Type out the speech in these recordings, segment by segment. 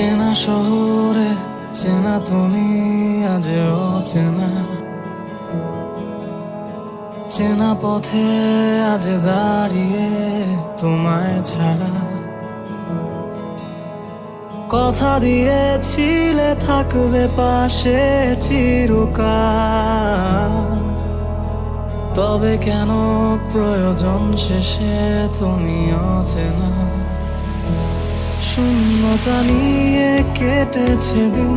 চেনা শহরে, চেনা তুমি আজ অচেনা। চেনা পথে আজ দাঁড়িয়ে তোমায় ছাড়া। কথা দিয়েছিলে থাকবে পাশে চিরকাল। তবে কেন প্রয়োজন শেষে তুমি অচেনা? শূন্যতা নিয়ে কেটেছে দিন।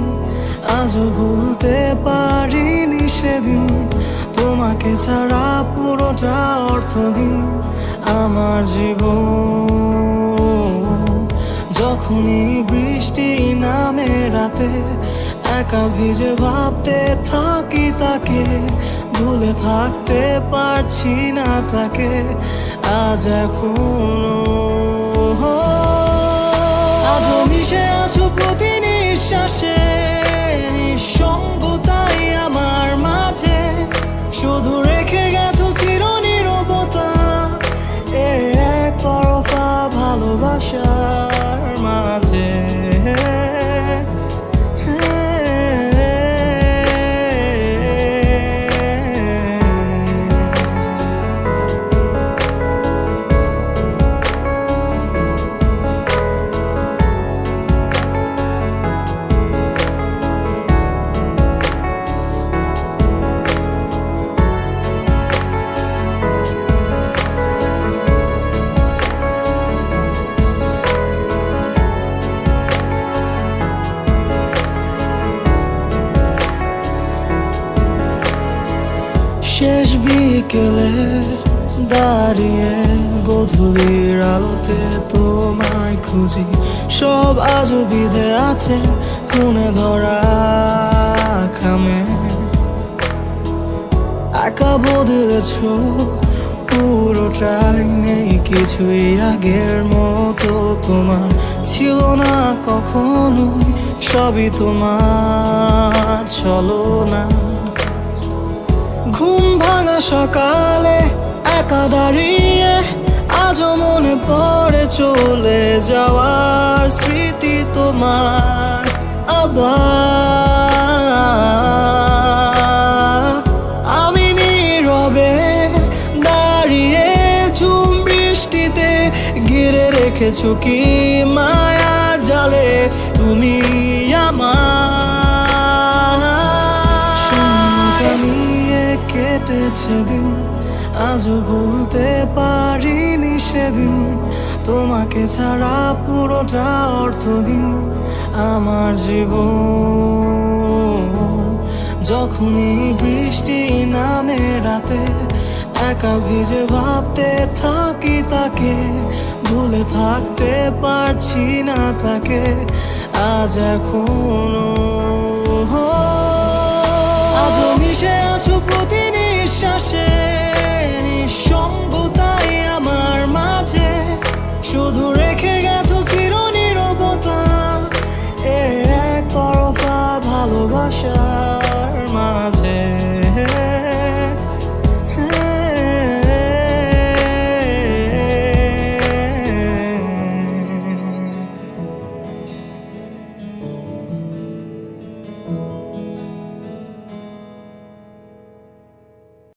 আজও ভুলতে পারিনি সেদিন। তোমাকে ছাড়া পুরোটা অর্থহীন আমার জীবন। যখনই বৃষ্টি নামে রাতে, একা ভিজে ভাবতে থাকি তাকে। ভুলে থাকতে পারছি না তাকে, আজ এখনও। মিশে আছো প্রতি নিঃশ্বাসে নিঃসঙ্গতাই আমার। বিকেলে দাঁড়িয়ে গধূলির আলোতে তোমায় খুঁজি। সব আজও বিধে আছে খুনে ধরা খামে। একা বদলেছ পুরোটাই নেই কিছুই আগের মতো তোমার। ছিল না কখনোই সবই তোমার, চলো না। ঘুম ভাঙা সকালে একা দাঁড়িয়ে আজও মনে পড়ে চলে যাওয়ার স্মৃতি তোমার। আবার আমি নীরবে দাঁড়িয়ে ঝুম বৃষ্টিতে ঘিরে রেখেছো কি মায়ার জালে? তুমি আমার কেটেছে দিন আজও ভুলতে পারিনি সেদিন। তোমাকে ছাড়া পুরোটা অর্থহীন আমার জীবন। যখনই বৃষ্টি নামে রাতে, একা ভিজে ভাবতে থাকি তাকে, ভুলে থাকতে পারছি না তাকে, আজ এখনও। আজও মিশে